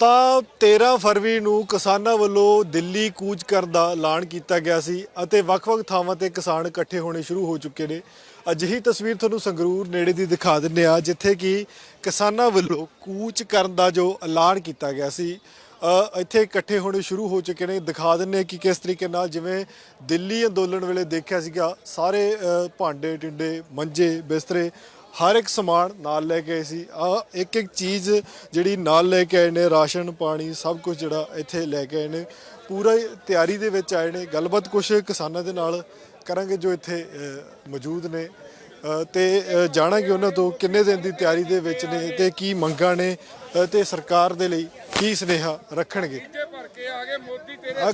ਤਾਂ 13 ਫਰਵਰੀ ਨੂੰ ਕਿਸਾਨਾਂ ਵੱਲੋਂ ਦਿੱਲੀ ਕੂਚ ਕਰਨ ਦਾ ਐਲਾਨ ਕੀਤਾ ਗਿਆ ਸੀ ਅਤੇ ਵੱਖ-ਵੱਖ ਥਾਵਾਂ ਤੇ ਕਿਸਾਨ ਇਕੱਠੇ ਹੋਣੇ ਸ਼ੁਰੂ ਹੋ ਚੁੱਕੇ ਨੇ। ਅਜਿਹੀ ਤਸਵੀਰ ਤੁਹਾਨੂੰ ਸੰਗਰੂਰ ਨੇੜੇ ਦੀ ਦਿਖਾ ਦਿੰਨੇ ਆ ਜਿੱਥੇ ਕਿ ਕਿਸਾਨਾਂ ਵੱਲੋਂ ਕੂਚ ਕਰਨ ਦਾ ਜੋ ਐਲਾਨ ਕੀਤਾ ਗਿਆ ਸੀ ਇੱਥੇ ਇਕੱਠੇ ਹੋਣੇ ਸ਼ੁਰੂ ਹੋ ਚੁੱਕੇ ਨੇ। ਦਿਖਾ ਦਿੰਨੇ ਕਿ ਕਿਸ ਤਰੀਕੇ ਨਾਲ ਜਿਵੇਂ ਦਿੱਲੀ ਅੰਦੋਲਨ ਵੇਲੇ ਦੇਖਿਆ ਸੀਗਾ, ਸਾਰੇ ਭਾਂਡੇ ਟਿੰਡੇ ਮੰਜੇ ਬਿਸਤਰੇ ਹਰ ਇੱਕ ਸਮਾਨ ਨਾਲ ਲੈ ਕੇ ਆਏ ਸੀ। ਆ ਇੱਕ ਇੱਕ ਚੀਜ਼ ਜਿਹੜੀ ਨਾਲ ਲੈ ਕੇ ਆਏ ਨੇ ਰਾਸ਼ਨ ਪਾਣੀ ਸਭ ਕੁਝ ਜਿਹੜਾ ਇੱਥੇ ਲੈ ਕੇ ਆਏ ਨੇ। ਪੂਰਾ ਤਿਆਰੀ ਦੇ ਵਿੱਚ ਆਏ ਨੇ। ਗੱਲਬਾਤ ਕੁਝ ਕਿਸਾਨਾਂ ਦੇ ਨਾਲ ਕਰਾਂਗੇ ਜੋ ਇੱਥੇ ਮੌਜੂਦ ਨੇ। ਤੇ ਜਾਣਾਂਗੇ ਉਹਨਾਂ ਤੋਂ ਕਿੰਨੇ ਦਿਨ ਦੀ ਤਿਆਰੀ ਦੇ ਵਿੱਚ ਨੇ ਤੇ ਕੀ ਮੰਗਾਂ ਨੇ ਤੇ ਸਰਕਾਰ ਦੇ ਲਈ ਕੀ ਸੁਨੇਹਾ ਰੱਖਣਗੇ।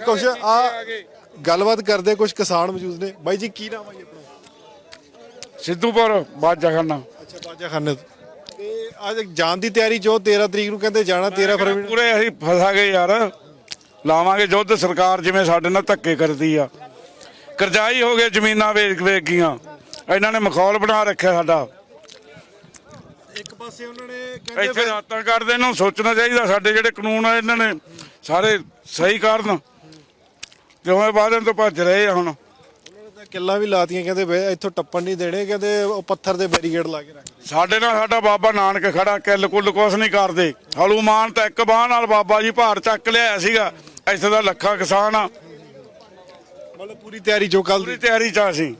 ਕੁਝ ਆ ਗੱਲਬਾਤ ਕਰਦੇ ਕੁਝ ਕਿਸਾਨ ਮੌਜੂਦ ਨੇ। ਬਾਈ ਜੀ ਕੀ ਨਾਮ ਹੈ ਸਿੱਧੂਪੁਰ ਬਾਜਾਖਾਨਾ। ਅੱਛਾ ਬਾਜਾ ਖਾਨੇ ਤੋਂ ਤੇ ਅੱਜ ਜਾਣ ਦੀ ਤਿਆਰੀ ਜੋ 13 ਤਰੀਕ ਨੂੰ ਕਹਿੰਦੇ ਜਾਣਾ 13 ਫਰਵਰੀ ਨੂੰ। ਪੂਰੇ ਅਸੀਂ ਫਸਾ ਗਏ ਯਾਰ। ਲਾਵਾਂਗੇ ਯੁੱਧ ਸਰਕਾਰ ਜਿਵੇਂ ਸਾਡੇ ਨਾਲ ਧੱਕੇ ਕਰਦੀ ਆ। ਕਰਜ਼ਾਈ ਹੋ ਗਏ ਜ਼ਮੀਨਾਂ ਵੇਚ ਵੇਚ ਗਈਆਂ। ਇਹਨਾਂ ਨੇ ਮਖੌਲ ਬਣਾ ਰੱਖਿਆ ਸਾਡਾ। ਇੱਕ ਪਾਸੇ ਉਹਨਾਂ ਨੇ ਇੱਥੇ ਕਹਿੰਦੇ ਰਾਤਾਂ ਕਰਦੇ ਇਹਨਾਂ ਨੂੰ ਸੋਚਣਾ ਚਾਹੀਦਾ ਸਾਡੇ ਜਿਹੜੇ ਕਾਨੂੰਨ ਆ ਇਹਨਾਂ ਨੇ ਸਾਰੇ ਸਹੀ ਕਰਨ। ਕਿਉਂ ਬਾਦਨ ਤੋਂ ਭੱਜ ਰਹੇ ਆ ਹੁਣ? ਕਿੱਲਾਂ ਵੀ ਲਾਤੀਆਂ ਕਹਿੰਦੇ ਵੇ ਇੱਥੋਂ ਟੱਪਣ ਨਹੀਂ ਦੇਣੇ ਕਹਿੰਦੇ ਉਹ ਪੱਥਰ ਦੇ ਬੈਰੀਕੇਡ ਲਾ ਕੇ ਰੱਖ ਸਾਡੇ ਨਾਲ ਸਾਡਾ ਬਾਬਾ ਨਾਨਕ ਖੜਾ ਕਿੱਲ ਕੁੱਲ ਕੁਛ ਨਹੀਂ ਕਰਦੇ। ਹਲੂਮਾਨ ਤਾਂ ਇੱਕ ਬਾਹ ਨਾਲ ਬਾਬਾ ਜੀ ਭਾਰ ਚੱਕ ਲਿਆਇਆ ਸੀਗਾ ਇੱਥੇ ਦਾ ਲੱਖਾਂ ਕਿਸਾਨ ਆ। ਮਤਲਬ ਪੂਰੀ ਤਿਆਰੀ ਜੋ ਕੱਲ ਪੂਰੀ ਤਿਆਰੀ ਚ ਆ ਅਸੀਂ।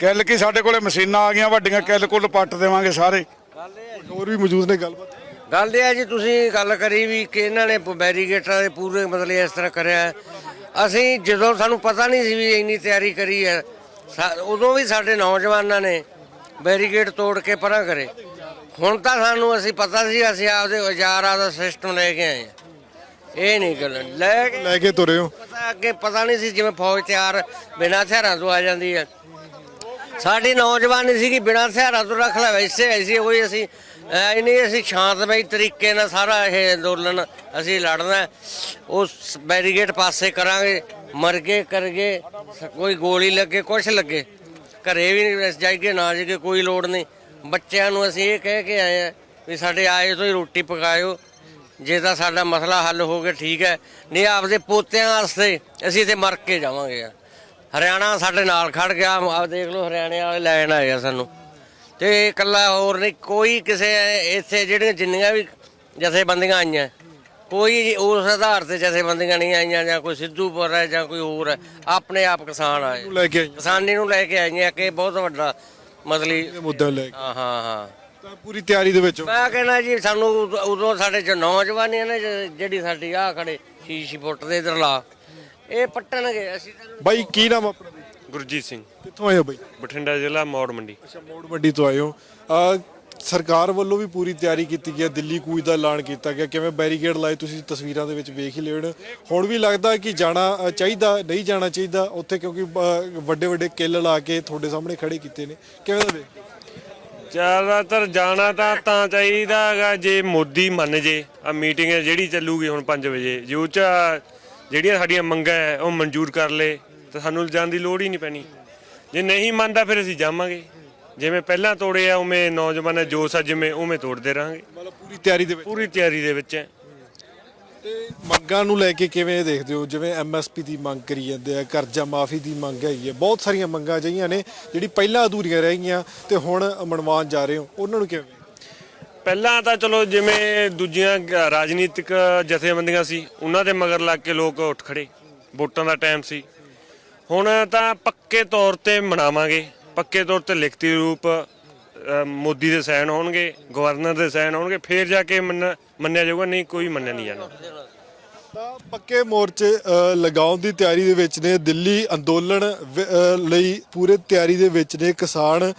ਕਿੱਲ ਕੀ ਸਾਡੇ ਕੋਲੇ ਮਸ਼ੀਨਾਂ ਆ ਗਈਆਂ ਵੱਡੀਆਂ ਕਿੱਲ ਕੁੱਲ ਪੱਟ ਦੇਵਾਂਗੇ ਸਾਰੇ। ਹੋਰ ਵੀ ਮੌਜੂਦ ਨੇ ਗੱਲਬਾਤ? ਗੱਲ ਇਹ ਹੈ ਜੀ ਤੁਸੀਂ ਗੱਲ ਕਰੀ ਵੀ ਕਿ ਇਹਨਾਂ ਨੇ ਬੈਰੀਗੇਟਾਂ ਦੇ ਪੂਰੇ ਮਤਲਬ ਇਸ ਤਰ੍ਹਾਂ ਕਰਿਆ। ਹੈ। ਅਸੀਂ ਜਦੋਂ ਸਾਨੂੰ ਪਤਾ ਨਹੀਂ ਸੀ ਵੀ ਇੰਨੀ ਤਿਆਰੀ ਕਰੀ ਹੈ ਸਾ- ਉਦੋਂ ਵੀ ਸਾਡੇ ਨੌਜਵਾਨਾਂ ਨੇ ਬੈਰੀਗੇਟ ਤੋੜ ਕੇ ਪਰਾਂ ਕਰੇ। ਹੁਣ ਤਾਂ ਸਾਨੂੰ ਅਸੀਂ ਪਤਾ ਸੀ ਅਸੀਂ ਆਪਦੇ ਔਜ਼ਾਰਾਂ ਦਾ ਸਿਸਟਮ ਲੈ ਕੇ ਆਏ ਹਾਂ। ਇਹ ਨਹੀਂ ਗੱਲ। ਲੈ ਕੇ ਲੈ ਕੇ ਤੁਰੇ ਹੋ। ਪਤਾ ਅੱਗੇ ਪਤਾ ਨਹੀਂ ਸੀ ਜਿਵੇਂ ਫੌਜ ਤਿਆਰ ਬਿਨਾਂ ਹਥਿਆਰਾਂ ਤੋਂ ਆ ਜਾਂਦੀ ਹੈ। ਸਾਡੀ ਨੌਜਵਾਨੀ ਸੀਗੀ ਬਿਨਾਂ ਹਥਿਆਰਾਂ ਤੋਂ ਰੱਖ ਲੈ ਵੈਸੇ ਐਸੀ ਕੋਈ ਅਸੀਂ ਐ ਨਹੀਂ, ਅਸੀਂ ਸ਼ਾਂਤਮਈ ਤਰੀਕੇ ਨਾਲ ਸਾਰਾ ਇਹ ਅੰਦੋਲਨ ਅਸੀਂ ਲੜਨਾ ਹੈ। ਉਸ ਬੈਰੀਗੇਡ ਪਾਸੇ ਕਰਾਂਗੇ, ਮਰ ਗਏ, ਕਰ ਗਏ ਕੋਈ ਗੋਲੀ ਲੱਗੇ, ਕੁਛ ਲੱਗੇ। ਘਰੇ ਵੀ ਨਹੀਂ ਜਾਈਏ, ਨਾ ਜਾਈਏ, ਕੋਈ ਲੋੜ ਨਹੀਂ। ਬੱਚਿਆਂ ਨੂੰ ਅਸੀਂ ਇਹ ਕਹਿ ਕੇ ਆਏ ਆ ਵੀ ਸਾਡੇ ਆਏ ਤੋਂ ਹੀ ਰੋਟੀ ਪਕਾਇਓ। ਜੇ ਤਾਂ ਸਾਡਾ ਮਸਲਾ ਹੱਲ ਹੋ ਗਿਆ, ਠੀਕ ਹੈ। ਨਹੀਂ, ਆਪਦੇ ਪੋਤਿਆਂ ਵਾਸਤੇ ਅਸੀਂ ਤੇ ਮਰ ਕੇ ਜਾਵਾਂਗੇ ਹਰਿਆਣਾ ਸਾਡੇ ਨਾਲ ਖੜ ਗਿਆ, ਆਪ ਦੇਖ ਲਓ, ਹਰਿਆਣੇ ਵਾਲੇ ਲੈਣ ਆਏ ਆ ਸਾਨੂੰ। ਤੇ ਇਕੱਲਾ ਹੋਰ ਨਹੀਂ ਕੋਈ ਕਿਸੇ ਇੱਥੇ ਜਿਹੜੀਆਂ ਜਿੰਨੀਆਂ ਵੀ ਜਥੇਬੰਦੀਆਂ ਆਈਆਂ ਕੋਈ ਉਸ ਆਧਾਰ ਤੇ ਜਥੇਬੰਦੀਆਂ ਨਹੀਂ ਆਈਆਂ ਜਾਂ ਕੋਈ ਸਿੱਧੂਪੁਰ ਹੈ ਜਾਂ ਕੋਈ ਹੋਰ ਹੈ ਆਪਣੇ ਆਪ ਕਿਸਾਨ ਆਏ ਲੈ ਕੇ ਆਏ ਕਿਸਾਨੀ ਨੂੰ ਲੈ ਕੇ ਆਈਆਂ ਕਿ ਬਹੁਤ ਵੱਡਾ ਮਤਲਬ ਮੁੱਦਾ ਲੈ ਕੇ ਹਾਂ ਹਾਂ ਹਾਂ ਤਾਂ ਪੂਰੀ ਤਿਆਰੀ ਦੇ ਵਿੱਚ ਹੋ। ਮੈਂ ਕਹਿੰਦਾ ਜੀ ਸਾਨੂੰ ਉਦੋਂ- ਉਦੋਂ ਸਾਡੇ ਚ ਨੌਜਵਾਨੀ ਨੇ ਜ- ਜਿਹੜੀ ਸਾਡੀ ਆ ਖੜੇ ਸ਼ੀਸ਼ੀ ਫੁੱਟ ਦੇ ਇਧਰ ਲਾ ਇਹ ਪੱਟਣਗੇ ਅਸੀਂ ਤਾਂ ਬਾਈ ਕੀ ਨਾਮ ਆਪਣਾ? ਗੁਰਜੀਤ ਸਿੰਘ। ਕਿੱਥੋਂ ਆਏ ਹੋ ਬਾਈ? ਬਠਿੰਡਾ ਜ਼ਿਲ੍ਹਾ ਮੌੜ ਮੰਡੀ। ਅੱਛਾ ਮੋੜ ਮੰਡੀ ਤੋਂ ਆਏ ਹੋ। ਅ, ਸਰਕਾਰ ਵੱਲੋਂ ਵੀ ਪੂਰੀ ਤਿਆਰੀ ਕੀਤੀ ਗਈ ਹੈ ਦਿੱਲੀ ਕੂਚ ਦਾ ਐਲਾਨ ਕੀਤਾ ਗਿਆ। ਕਿਵੇਂ ਬੈਰੀਕੇਡ ਲਾਏ ਤੁਸੀਂ ਤਸਵੀਰਾਂ ਦੇ ਵਿੱਚ ਵੇਖ ਹੀ ਲਿਓ ਹੁਣ ਵੀ ਲੱਗਦਾ ਕਿ ਜਾਣਾ ਅ, ਚਾਹੀਦਾ ਨਹੀਂ ਜਾਣਾ ਚਾਹੀਦਾ ਉੱਥੇ ਕਿਉਂਕਿ ਵੱਡੇ ਵੱਡੇ ਕਿੱਲ ਲਾ ਕੇ ਤੁਹਾਡੇ ਸਾਹਮਣੇ ਖੜੇ ਕੀਤੇ ਨੇ। ਕਿਵੇਂ ਦਾ ਵੇਖ? ਜ਼ਿਆਦਾਤਰ ਜਾਣਾ ਤਾਂ ਤਾਂ ਚਾਹੀਦਾ ਹੈਗਾ ਜੇ ਮੋਦੀ ਮੰਨ ਜੇ। ਆ ਮੀਟਿੰਗ ਜਿਹੜੀ ਚੱਲੂਗੀ ਹੁਣ 5 ਵਜੇ। ਜੇ ਉਹ 'ਚ ਜਿਹੜੀਆਂ ਸਾਡੀਆਂ ਮੰਗਾਂ ਹੈ ਉਹ ਮਨਜ਼ੂਰ ਕਰ ਲੇ। ਤਾਂ ਸਾਨੂੰ ਜਾਣ ਦੀ ਲੋੜ ਹੀ ਨਹੀਂ ਪੈਣੀ। ਜੇ ਨਹੀਂ ਮੰਨਦਾ ਫਿਰ ਅਸੀਂ ਜਾਵਾਂਗੇ। ਜਿਵੇਂ ਪਹਿਲਾਂ ਤੋੜੇ ਆ ਉਵੇਂ ਨੌਜਵਾਨਾਂ ਜੋਸ਼ ਆ ਜਿਵੇਂ ਉਵੇਂ ਤੋੜਦੇ ਰਹਾਂਗੇ। ਮਤਲਬ ਪੂਰੀ ਤਿਆਰੀ ਦੇ ਵਿੱਚ? ਪੂਰੀ ਤਿਆਰੀ ਦੇ ਵਿੱਚ ਹੈ। ਤੇ ਮੰਗਾਂ ਨੂੰ ਲੈ ਕੇ ਕਿਵੇਂ ਦੇਖਦੇ ਹੋ? ਜਿਵੇਂ ਐਮਐਸਪੀ ਦੀ ਮੰਗ ਕਰੀ ਜਾਂਦੇ ਆ ਕਰਜ਼ਾ ਮਾਫੀ ਦੀ ਮੰਗ ਹੈਗੀ ਹੈ ਬਹੁਤ ਸਾਰੀਆਂ ਮੰਗਾਂ ਅਜਿਹੀਆਂ ਨੇ ਜਿਹੜੀ ਪਹਿਲਾਂ ਅਧੂਰੀਆਂ ਰਹਿ ਗਈਆਂ ਤੇ ਹੁਣ ਮਨਵਾਨ ਜਾ ਰਹੇ ਹੋ। ਉਹਨਾਂ ਨੂੰ ਕਿਵੇਂ ਪਹਿਲਾਂ ਤਾਂ ਚਲੋ ਜਿਵੇਂ ਦੂਜੀਆਂ ਰਾਜਨੀਤਿਕ ਜਥੇਬੰਦੀਆਂ ਸੀ ਉਹਨਾਂ ਦੇ ਮਗਰ ਲੱਗ ਕੇ ਲੋਕ ਉੱਠ ਖੜੇ। ਵੋਟਾਂ ਦਾ ਟਾਈਮ ਸੀ। ਹੁਣ ਤਾਂ ਪੱਕੇ ਤੌਰ ਤੇ ਮਨਾਵਾਂਗੇ। ਪੱਕੇ ਤੌਰ ਤੇ ਲਿਖਤੀ ਰੂਪ ਅ, ਮੋਦੀ ਦੇ ਸਾਈਨ ਹੋਣਗੇ ਗਵਰਨਰ ਦੇ ਸਾਈਨ ਹੋਣਗੇ ਫੇਰ ਜਾ ਕੇ ਮੰਨ- ਮੰਨਿਆ ਜਾਊਗਾ ਨਹੀਂ ਕੋਈ ਮੰਨਿਆ ਨਹੀਂ ਜਾਣਾ। ਤਾਂ ਪੱਕੇ ਮੋਰਚੇ ਅ, ਲਗਾਉਣ ਦੀ ਤਿਆਰੀ ਦੇ ਵਿੱਚ ਨੇ ਦਿੱਲੀ ਅੰਦੋਲਨ ਵ- ਅ, ਲਈ ਪੂਰੇ ਤਿਆਰੀ ਦੇ ਵਿੱਚ ਨੇ ਕਿਸਾਨ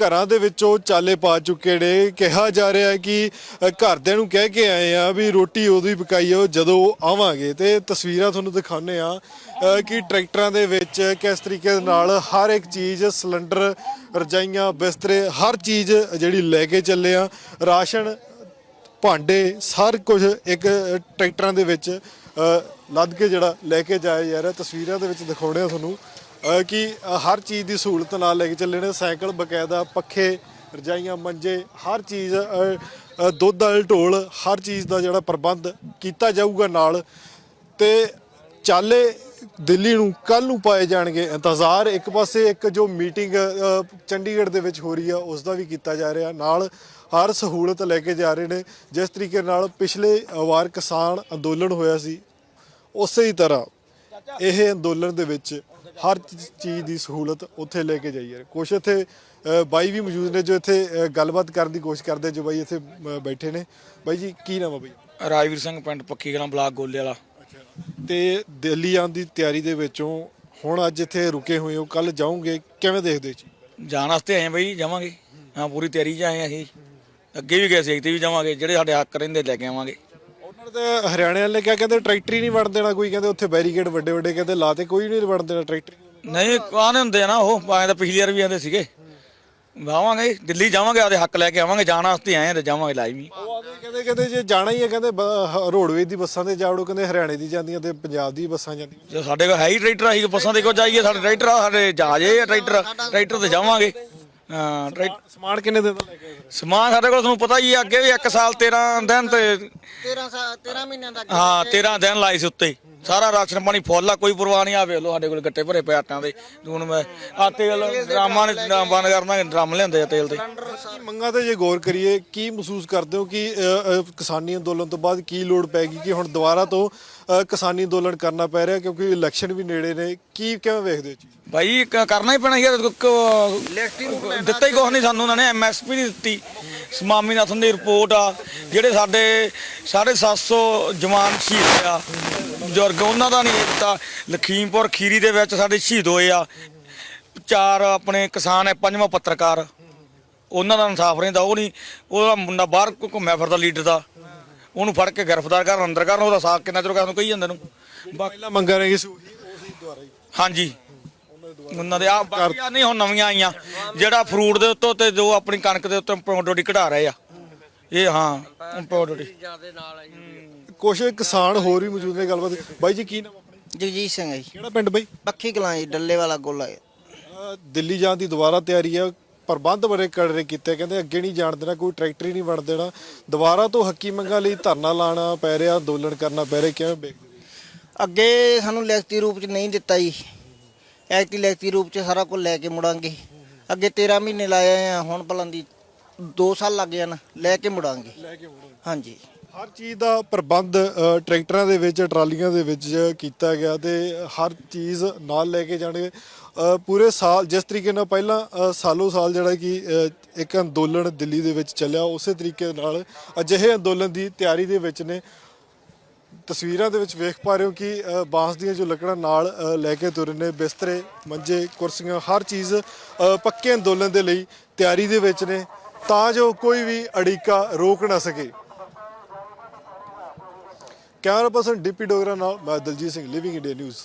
ਘਰਾਂ ਦੇ ਵਿੱਚੋਂ ਚਾਲੇ ਪਾ ਚੁੱਕੇ ਨੇ। ਕਿਹਾ ਜਾ ਰਿਹਾ ਹੈ ਕਿ ਘਰਦਿਆਂ ਨੂੰ ਕਹਿ ਕੇ ਆਏ ਆ ਵੀ ਰੋਟੀ ਉਦੋਂ ਹੀ ਪਕਾਈਓ ਜਦੋਂ ਆਵਾਂਗੇ। ਤੇ ਤਸਵੀਰਾਂ ਤੁਹਾਨੂੰ ਦਿਖਾਉਂਦੇ ਆ ਕਿ ਟਰੈਕਟਰਾਂ ਦੇ ਵਿੱਚ ਕਿਸ ਤਰੀਕੇ ਦੇ ਨਾਲ ਹਰ ਇੱਕ ਚੀਜ਼ ਸਿਲੰਡਰ ਰਜਾਈਆਂ, ਬਿਸਤਰੇ, ਹਰ ਚੀਜ਼ ਜਿਹੜੀ ਲੈ ਕੇ ਚੱਲੇ ਆ। ਰਾਸ਼ਨ, ਭਾਂਡੇ, ਸਾਰ ਕੁਝ ਇੱਕ ਟਰੈਕਟਰਾਂ ਦੇ ਵਿੱਚ ਲੱਦ ਕੇ ਜਿਹੜਾ ਲੈ ਕੇ ਜਾਇਆ ਜਾ ਰਿਹਾ। ਤਸਵੀਰਾਂ ਦੇ ਵਿੱਚ ਦਿਖਾਉਣੇ ਆ ਤੁਹਾਨੂੰ। ਕਿ ਹਰ ਚੀਜ਼ ਦੀ ਸਹੂਲਤ ਨਾਲ ਲੈ ਕੇ ਚੱਲੇ ਨੇ ਸਾਈਕਲ, ਬਕਾਇਦਾ, ਪੱਖੇ, ਰਜਾਈਆਂ, ਮੰਜੇ, ਹਰ ਚੀਜ਼ ਦੁੱਧ ਵਾਲੇ ਢੋਲ, ਹਰ ਚੀਜ਼ ਦਾ ਜਿਹੜਾ ਪ੍ਰਬੰਧ ਕੀਤਾ ਜਾਊਗਾ ਨਾਲ। ਤੇ ਚਾਲੇ ਦਿੱਲੀ ਨੂੰ ਕੱਲ ਨੂੰ ਪਾਏ ਜਾਣਗੇ ਇੰਤਜ਼ਾਰ। ਇੱਕ ਪਾਸੇ ਇੱਕ ਜੋ ਮੀਟਿੰਗ ਚੰਡੀਗੜ੍ਹ ਦੇ ਵਿੱਚ ਹੋ ਰਹੀ ਆ, ਉਸ ਦਾ ਵੀ ਕੀਤਾ ਜਾ ਰਿਹਾ। ਨਾਲ ਹਰ ਸਹੂਲਤ ਲੈ ਕੇ ਜਾ ਰਹੇ ਨੇ। ਜਿਸ ਤਰੀਕੇ ਨਾਲ ਪਿਛਲੇ ਵਾਰ ਕਿਸਾਨ ਅੰਦੋਲਨ ਹੋਇਆ ਸੀ, ਉਸੇ ਹੀ ਤਰ੍ਹਾਂ ਇਹ ਅੰਦੋਲਨ ਦੇ ਵਿੱਚ ਹਰ ਚੀਜ਼ ਦੀ ਸਹੂਲਤ ਉੱਥੇ ਲੈ ਕੇ ਜਾਈਏ। ਕੁਛ ਇੱਥੇ ਬਾਈ ਵੀ ਮੌਜੂਦ ਨੇ ਜੋ ਇੱਥੇ ਗੱਲਬਾਤ ਕਰਨ ਦੀ ਕੋਸ਼ਿਸ਼ ਕਰਦੇ ਜੋ ਬਾਈ ਇੱਥੇ ਬੈਠੇ ਨੇ। ਬਾਈ ਜੀ ਕੀ ਨਾਮ ਆ ਬਾਈ? ਰਾਜਵੀਰ ਸਿੰਘ ਪਿੰਡ ਪੱਕੀ ਕਲਾਂ ਬਲਾਕ ਗੋਲੇ ਵਾਲਾ। ਤੇ ਦਿੱਲੀ ਆਉਣ ਦੀ ਤਿਆਰੀ ਦੇ ਵਿੱਚੋਂ ਹੁਣ ਅੱਜ ਇੱਥੇ ਰੁਕੇ ਹੋਏ ਹੋ ਕੱਲ ਜਾਓਗੇ ਕਿਵੇਂ ਦੇਖਦੇ ਜੀ? ਜਾਣ ਵਾਸਤੇ ਆਏ ਬਈ ਜਾਵਾਂਗੇ। ਹਾਂ ਪੂਰੀ ਤਿਆਰੀ 'ਚ ਆਏ ਅਸੀਂ। ਅੱਗੇ ਵੀ ਗਏ ਸੀ ਇੱਥੇ ਵੀ ਜਾਵਾਂਗੇ ਜਿਹੜੇ ਸਾਡੇ ਹੱਕ ਰਹਿੰਦੇ ਲੈ ਕੇ ਆਵਾਂਗੇ। ਉਹਨਾਂ ਹਰਿਆਣੇ ਵਾਲੇ ਕਿਹਾ ਕਹਿੰਦੇ ਟਰੈਕਟਰ ਹੀ ਨਹੀਂ ਵੜਨ ਦੇਣਾ ਕੋਈ ਕਹਿੰਦੇ ਉੱਥੇ ਬੈਰੀਕੇਡ ਵੱਡੇ ਵੱਡੇ ਕਹਿੰਦੇ ਲਾਤੇ ਕੋਈ ਨਹੀਂ ਵੜਨ ਦੇਣਾ ਟਰੈਕਟਰ ਨਹੀਂ। ਆਨੇ ਹੁੰਦੇ ਆ ਨਾ ਉਹ ਆਏ ਤਾਂ ਪਿਛਲੀ ਵਾਰ ਵੀ ਆਂਦੇ ਸੀਗੇ। ਆਵਾਂਗੇ ਦਿੱਲੀ ਜਾਵਾਂਗੇ ਆਦੇ ਹੱਕ ਲੈ ਕੇ ਆਵਾਂਗੇ ਜਾਣ ਵਾਸਤੇ ਆਏ ਆ ਤੇ ਜਾਵਾਂਗੇ ਲਾਜ਼ਮੀ ਉਹ ਆਦੇ ਕਹਿੰਦੇ ਕਹਿੰਦੇ ਜੇ ਜਾਣਾ ਹੀ ਹੈ ਕਹਿੰਦੇ ਰੋਡਵੇਜ ਦੀ ਬੱਸਾਂ ਤੇ ਜਾਵੜੋ ਕਹਿੰਦੇ ਹਰਿਆਣੇ ਦੀ ਜਾਂਦੀਆਂ ਤੇ ਪੰਜਾਬ ਦੀ ਬੱਸਾਂ ਜਾਂਦੀਆਂ। ਜੇ ਸਾਡੇ ਕੋਲ ਹੈ ਹੀ ਟਰੈਕਟਰ ਅਸੀਂ ਬੱਸਾਂ ਦੇ ਕੋ ਜਾਈਏ ਸਾਡੇ ਟਰੈਕਟਰ ਆ ਸਾਡੇ ਜਹਾਜ਼ੇ ਆ ਟਰੈਕਟਰ ਟਰੈਕਟਰ ਤੇ ਜਾਵਾਂਗੇ। ਹਾਂ ਟਰੈਕਟਰ ਸਮਾਨ ਕਿੰਨੇ ਦਿਨ ਦਾ ਲੈ ਕੇ ਆਏ ਫਿਰ? ਸਮਾਨ ਸਾਡੇ ਕੋਲ ਤੁਹਾਨੂੰ ਪਤਾ ਹੀ ਆ ਅੱਗੇ ਵੀ 1 ਸਾਲ 13 ਦਿਨ ਤੇ 13 ਸਾਲ 13 ਮਹੀਨਿਆਂ ਦਾ ਹਾਂ 13 ਦਿਨ ਲਾਏ ਸੀ ਉੱਤੇ ਸਾਰਾ ਰਾਸ਼ਨ ਪਾਣੀ ਫੁੱਲ ਆ ਕੋਈ ਪਰਵਾਹ ਨਹੀਂ ਆ ਵੇਖ ਲਓ ਸਾਡੇ ਕੋਲ ਗੱਟੇ ਭਰੇ ਪਏ ਆਟਾਂ ਦੇ। ਹੁਣ ਮੈਂ ਆ ਤੇਲ ਡਰਾਮਾਂ ਨੇ ਬੰਦ ਕਰਨਾ ਡਰਮ ਲਿਆਂਦੇ ਆ ਤੇਲ ਦੇ। ਕੀ ਮੰਗਾਂ ਤੇ ਜੇ ਗੌਰ ਕਰੀਏ ਕੀ ਮਹਿਸੂਸ ਕਰਦੇ ਹੋ ਕਿ ਅ, ਅ, ਕਿਸਾਨੀ ਅੰਦੋਲਨ ਤੋਂ ਬਾਅਦ ਕੀ ਲੋੜ ਪੈ ਗਈ ਕਿ ਹੁਣ ਦੁਬਾਰਾ ਤੋਂ ਅ, ਕਿਸਾਨੀ ਅੰਦੋਲਨ ਕਰਨਾ ਪੈ ਰਿਹਾ ਕਿਉਂਕਿ ਇਲੈਕਸ਼ਨ ਵੀ ਨੇੜੇ ਨੇ। ਕੀ ਕਿਵੇਂ ਵੇਖਦੇ ਹੋ ਜੀ ਭਾਈ ਕ- ਕਰਨਾ ਹੀ ਪੈਣਾ ਯਾਰ ਦਿੱਤਾ ਹੀ ਕੁਛ ਨਹੀਂ ਸਾਨੂੰ ਉਹਨਾਂ ਨੇ ਐਮਐਸਪੀ ਨਹੀਂ ਦਿੱਤੀ। ਸਮਾਮੀਨਾਥਨ ਦੀ ਰਿਪੋਰਟ ਆ ਜਿਹੜੇ ਸਾਡੇ 750 ਜਵਾਨ ਸ਼ਹੀਦ ਹੋਏ ਆ। ਬਜ਼ੁਰਗ ਉਹਨਾਂ ਦਾ ਨਹੀਂ ਦਿੱਤਾ ਲਖੀਮਪੁਰ ਖੀਰੀ ਦੇ ਵਿੱਚ ਸਾਡੇ ਸ਼ਹੀਦ ਹੋਏ ਆ। ਚਾਰ ਆਪਣੇ ਕਿਸਾਨ ਹੈ ਪੰਜਵਾਂ ਪੱਤਰਕਾਰ। ਉਹਨਾਂ ਦਾ ਇਨਸਾਫ ਰਹਿੰਦਾ ਉਹ ਨਹੀਂ ਉਹਦਾ ਮੁੰਡਾ ਬਾਹਰ ਘੁੰਮਿਆ ਫਿਰਦਾ ਲੀਡਰ ਦਾ। ਉਹਨੂੰ ਫੜ ਕੇ ਗ੍ਰਿਫਤਾਰ ਕਰਨ ਅੰਦਰ ਕਰਨ ਉਹਦਾ ਸਾਥ ਕਿੰਨਾ ਚਿਰ ਕਰਨ ਕਹੀ ਜਾਂਦੇ ਨੂੰ। ਪਹਿਲਾਂ ਮੰਗਾਂ ਰਹਿ ਸੀ ਉਹੀ ਉਹੀ ਦੁਆਰਾ ਹੀ। ਹਾਂਜੀ। ਉਹਨਾਂ ਦੇ ਆ ਬਾਕੀਆਂ ਨਹੀਂ ਹੁਣ ਨਵੀਆਂ ਆਈਆਂ। ਜਿਹੜਾ ਫਰੂਟ ਦੇ ਉੱਤੋਂ ਤੇ ਜੋ ਆਪਣੀ ਕਣਕ ਦੇ ਉੱਤੋਂ ਪ੍ਰੋਡੋਡੀ ਕਢਾ ਰਹੇ ਆ। ਇਹ ਹਾਂ ਪ੍ਰੋਡੋਡੀ ਜਿਆਦੇ ਨਾਲ ਆ। ਜੀ ਕੁਝ ਕਿਸਾਨ ਹੋਰ ਵੀ ਮੌਜੂਦ ਨੇ ਗੱਲਬਾਤ ਬਾਈ ਜੀ ਕੀ ਨਾਮ ਆਪਣਾ ਜਗਜੀਤ ਸਿੰਘ ਹੈ ਜੀ। ਕਿਹੜਾ ਪਿੰਡ ਬਾਈ? ਪੱਖੀ ਕਲਾਂ ਜੀ ਡੱਲੇ ਵਾਲਾ ਗੋਲਾ ਹੈ। ਦਿੱਲੀ ਜਾਣ ਦੀ ਦੁਬਾਰਾ ਤਿਆਰੀ ਹੈ ਪ੍ਰਬੰਧ ਬੜੇ ਕੜਰੇ ਕੀਤੇ ਕਹਿੰਦੇ ਅੱਗੇ ਨਹੀਂ ਜਾਣ ਦੇਣਾ ਕੋਈ ਟਰੈਕਟਰ ਹੀ ਨਹੀਂ ਵੜ ਦੇਣਾ। ਦੁਬਾਰਾ ਤੋਂ ਹੱਕੀ ਮੰਗਾਂ ਲਈ ਧਰਨਾ ਲਾਣਾ ਪੈ ਰਿਹਾ ਅੰਦੋਲਨ ਕਰਨਾ ਪੈ ਰਿਹਾ ਕਿਵੇਂ ਵੇਖਦੇ ਹੋ? ਅੱਗੇ ਸਾਨੂੰ ਲਿਖਤੀ ਰੂਪ ਚ ਨਹੀਂ ਦਿੱਤਾ ਜੀ। ਐਕਟੀ ਲਿਖਤੀ ਰੂਪ ਚ ਸਾਰਾ ਕੁਝ ਲੈ ਕੇ ਮੁੜਾਂਗੇ। ਅੱਗੇ 13 ਮਹੀਨੇ ਲਾਏ ਆ ਹੁਣ ਭਲਾਂ ਦੀ 2 ਸਾਲ ਲੱਗ ਜਾਣ ਲੈ ਕੇ ਮੁੜਾਂਗੇ। ਲੈ ਕੇ ਮੁੜੋ ਹਾਂਜੀ। ਹਰ ਚੀਜ਼ ਦਾ ਪ੍ਰਬੰਧ ਅ, ਟਰੈਕਟਰਾਂ ਦੇ ਵਿੱਚ ਟਰਾਲੀਆਂ ਦੇ ਵਿੱਚ ਕੀਤਾ ਗਿਆ ਤੇ ਹਰ ਚੀਜ਼ ਨਾਲ ਲੈ ਕੇ ਜਾਣਗੇ। ਅ, ਪੂਰੇ ਸਾਲ ਜਿਸ ਤਰੀਕੇ ਨਾਲ ਪਹਿਲਾਂ ਅ, ਸਾਲੋ ਸਾਲ ਜਿਹੜਾ ਕਿ ਅ, ਇੱਕ ਅੰਦੋਲਨ ਦਿੱਲੀ ਦੇ ਵਿੱਚ ਚੱਲਿਆ ਉਸੇ ਤਰੀਕੇ ਨਾਲ ਅਜਿਹੇ ਅੰਦੋਲਨ ਦੀ ਤਿਆਰੀ ਦੇ ਵਿੱਚ ਨੇ। ਤਸਵੀਰਾਂ ਦੇ ਵਿੱਚ ਵੇਖ ਪਾ ਰਹੇ ਹੋ ਕਿ ਅ, ਬਾਂਸ ਦੀਆਂ ਜੋ ਲੱਕੜਾਂ ਨਾਲ ਅ, ਲੈ ਕੇ ਤੁਰੇ ਨੇ ਬਿਸਤਰੇ ਮੰਜੇ ਕੁਰਸੀਆਂ ਹਰ ਚੀਜ਼ ਅ, ਪੱਕੇ ਅੰਦੋਲਨ ਦੇ ਲਈ ਤਿਆਰੀ ਦੇ ਵਿੱਚ ਨੇ ਤਾਂ ਜੋ ਕੋਈ ਵੀ ਅੜੀਕਾ ਰੋਕ ਨਾ ਸਕੇ। ਕੈਮਰਾ ਪਰਸਨ ਡੀਪੀ ਡੋਗਰਾ ਨਾਲ ਮੈਂ Daljit Singh living India news